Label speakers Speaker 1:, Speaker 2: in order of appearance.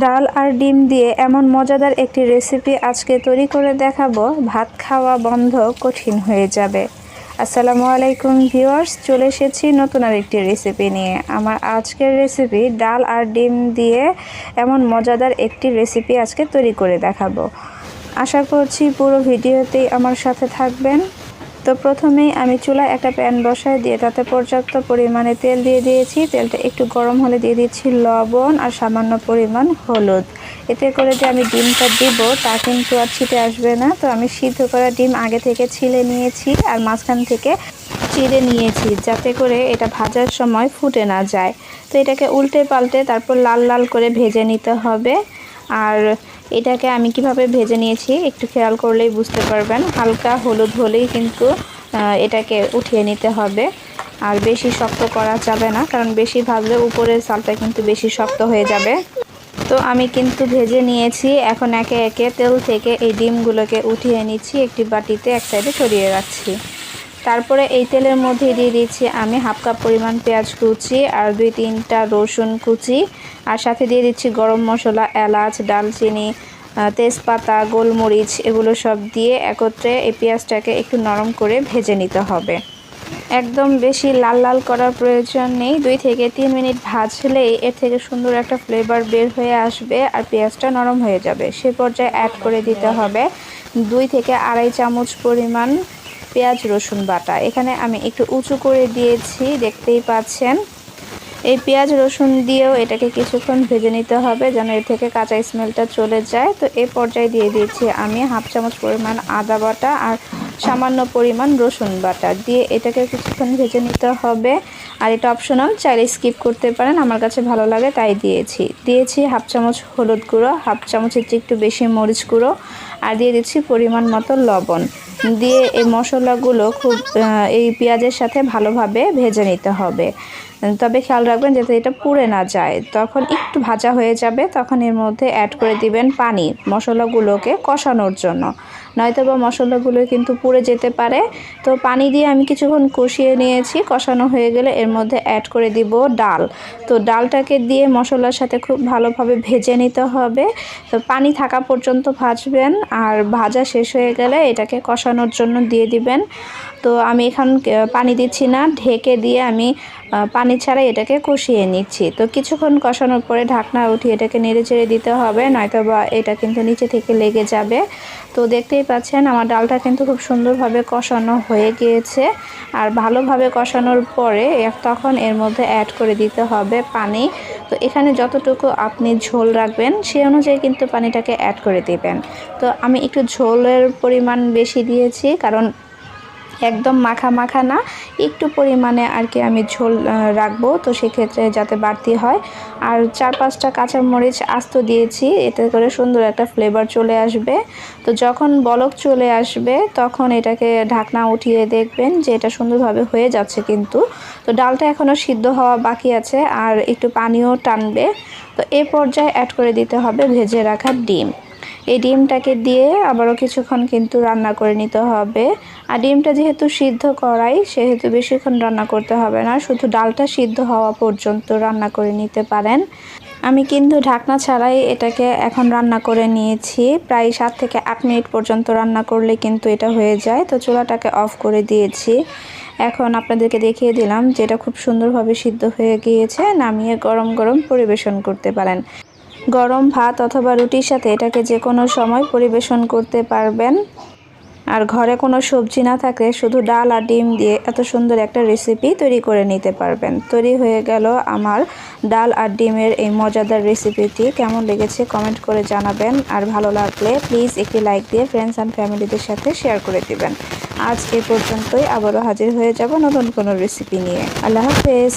Speaker 1: ডাল আর ডিম দিয়ে এমন মজাদার একটি রেসিপি আজকে তৈরি করে দেখাবো, ভাত খাওয়া বন্ধ কঠিন হয়ে যাবে। আসসালামু আলাইকুম ভিউয়ার্স, চলে এসেছি নতুন আর একটি রেসিপি নিয়ে। আমার আজকের রেসিপি ডাল আর ডিম দিয়ে এমন মজাদার একটি রেসিপি আজকে তৈরি করে দেখাবো। আশা করছি পুরো ভিডিওতেই আমার সাথে থাকবেন। তো প্রথমেই আমি চুলায় একটা প্যান বসায় দিয়ে তাতে পর্যাপ্ত পরিমাণে তেল দিয়ে দিয়েছি। তেলটা একটু গরম হলে দিয়ে দিচ্ছি লবণ আর সামান্য পরিমাণ হলুদ। এতে করে যে আমি ডিমটা দিব, তা কিন্তু আর ছিটে আসবে না। তো আমি সিদ্ধ করা ডিম আগে থেকে ছিলে নিয়েছি আর মাঝখান থেকে চিড়ে নিয়েছি যাতে করে এটা ভাজার সময় ফুটে না যায়। তো এটাকে উল্টে পাল্টে তারপর লাল লাল করে ভেজে নিতে হবে। আর এটাকে আমি কীভাবে ভেজে নিয়েছি একটু খেয়াল করলেই বুঝতে পারবেন। হালকা হলুদ হলেই কিন্তু এটাকে উঠিয়ে নিতে হবে। আর বেশি শক্ত করা যাবে না, কারণ বেশি ভাজলে উপরের চালটা কিন্তু বেশি শক্ত হয়ে যাবে। তো আমি কিন্তু ভেজে নিয়েছি, এখন একে একে তেল থেকে এই ডিমগুলোকে উঠিয়ে নিচ্ছি, একটি বাটিতে এক সাইডে সরিয়ে রাখছি। তারপরে এই তেলের মধ্যে দিয়ে দিচ্ছি আমি হাফ কাপ পরিমাণ পেঁয়াজ কুচি আর দুই তিনটা রসুন কুচি। আর সাথে দিয়ে দিচ্ছি গরম মশলা, এলাচ, ডালচিনি তেজপাতা, গোলমরিচ, এগুলো সব দিয়ে একত্রে এই পেঁয়াজটাকে একটু নরম করে ভেজে নিতে হবে। একদম বেশি লাল লাল করার প্রয়োজন নেই। দুই থেকে তিন মিনিট ভাজলেই এর থেকে সুন্দর একটা ফ্লেভার বের হয়ে আসবে আর পেঁয়াজটা নরম হয়ে যাবে। সে পর্যায়ে অ্যাড করে দিতে হবে দুই থেকে আড়াই চামচ পরিমাণ পেঁয়াজ, রসুন বাটা। এখানে আমি একটু উঁচু করে দিয়েছি, দেখতেই পাচ্ছেন। এই পেঁয়াজ, রসুন দিয়েও এটাকে কিছুক্ষণ ভেজে নিতে হবে যেন এর থেকে কাঁচা স্মেলটা চলে যায়। তো এ পর্যায়ে দিয়ে দিয়েছি আমি হাফ চামচ পরিমাণ আদা বাটা আর সামান্য পরিমাণ রসুন বাটা। দিয়ে এটাকে কিছুক্ষণ ভেজে নিতে হবে। আর এটা অপশনাল, চাইলে স্কিপ করতে পারেন, আমার কাছে ভালো লাগে তাই দিয়েছি। দিয়েছি হাফ চামচ হলুদ গুঁড়ো, হাফ চামচের চেয়ে একটু বেশি মরিচ গুঁড়ো, আর দিয়ে দিচ্ছি পরিমাণ মতো লবণ। দিয়ে এই মশলাগুলো খুব এই পেঁয়াজের সাথে ভালোভাবে ভেজে নিতে হবে। তবে খেয়াল রাখবেন যাতে এটা পুড়ে না যায়। তখন একটু ভাজা হয়ে যাবে, তখন এর মধ্যে অ্যাড করে দিবেন পানি, মশলাগুলোকে কষানোর জন্য। নয়তো বা মশলাগুলো কিন্তু পুড়ে যেতে পারে। তো পানি দিয়ে আমি কিছুক্ষণ কষিয়ে নিয়েছি। কষানো হয়ে গেলে এর মধ্যে অ্যাড করে দিব ডাল। তো ডালটাকে দিয়ে মশলার সাথে খুব ভালোভাবে ভেজে নিতে হবে। তো পানি থাকা পর্যন্ত ভাজবেন আর ভাজা শেষ হয়ে গেলে এটাকে কষানোর জন্য দিয়ে দিবেন। তো আমি এখন পানি দিচ্ছি না। ঢেকে দিয়ে আমি পানি ছাড়াই এটাকে কষিয়ে নিচ্ছি। তো কিছুক্ষণ কষানোর পরে ঢাকনা উঠিয়ে এটাকে নেড়ে চেড়ে দিতে হবে নয়তো বা এটা কিন্তু নিচে থেকে লেগে যাবে। তো দেখতেই পাচ্ছেন, আমার ডালটা কিন্তু খুব সুন্দরভাবে কষানো হয়ে গিয়েছে। আর ভালোভাবে কষানোর পরে তখন এর মধ্যে অ্যাড করে দিতে হবে পানি। তো এখানে যতটুকু আপনি ঝোল রাখবেন, সে অনুযায়ী কিন্তু পানিটাকে অ্যাড করে দিবেন। তো আমি একটু ঝোলের পরিমাণ বেশি দিয়েছি, কারণ একদম মাখা মাখা না। একটু পরিমাণে আর কি আমি ঝোল রাখব। তো সেক্ষেত্রে যাতে বাড়তি হয়। আর চার পাঁচটা কাঁচামরিচ আস্ত দিয়েছি। এতে করে সুন্দর একটা ফ্লেভার চলে আসবে। তো যখন বলক চলে আসবে, তখন এটাকে ঢাকনা উঠিয়ে দেখবেন যে এটা সুন্দরভাবে হয়ে যাচ্ছে কিন্তু। তো ডালটা এখনও সিদ্ধ হওয়া বাকি আছে আর একটু পানিও টানবে। তো এ পর্যায়ে অ্যাড করে দিতে হবে ভেজে রাখা ডিম। এই ডিমটাকে দিয়ে আবারও কিছুক্ষণ কিন্তু রান্না করে নিতে হবে। আর ডিমটা যেহেতু সিদ্ধ করাই, সেহেতু বেশিক্ষণ রান্না করতে হবে না। শুধু ডালটা সিদ্ধ হওয়া পর্যন্ত রান্না করে নিতে পারেন। আমি কিন্তু ঢাকনা ছাড়াই এটাকে এখন রান্না করে নিয়েছি। প্রায় সাত থেকে আট মিনিট পর্যন্ত রান্না করলে কিন্তু এটা হয়ে যায়। তো চুলাটাকে অফ করে দিয়েছি। এখন আপনাদেরকে দেখিয়ে দিলাম যেটা খুব সুন্দরভাবে সিদ্ধ হয়ে গিয়েছে। নামিয়ে গরম গরম পরিবেশন করতে পারেন। গরম ভাত অথবা রুটির সাথে এটাকে যে কোনো সময় পরিবেশন করতে পারবেন। আর ঘরে কোনো সবজি না থাকলে শুধু ডাল আর ডিম দিয়ে এত সুন্দর একটা রেসিপি তৈরি করে নিতে পারবেন। তৈরি হয়ে গেল আমার ডাল আর ডিমের এই মজাদার রেসিপিটি কেমন লেগেছে কমেন্ট করে জানাবেন। আর ভালো লাগলে প্লিজ একটি লাইক দিয়ে ফ্রেন্ডস অ্যান্ড ফ্যামিলিদের সাথে শেয়ার করে দিবেন। আজ এ পর্যন্তই আবারও হাজির হয়ে যাব নতুন কোনো রেসিপি নিয়ে। আল্লাহ হাফেজ।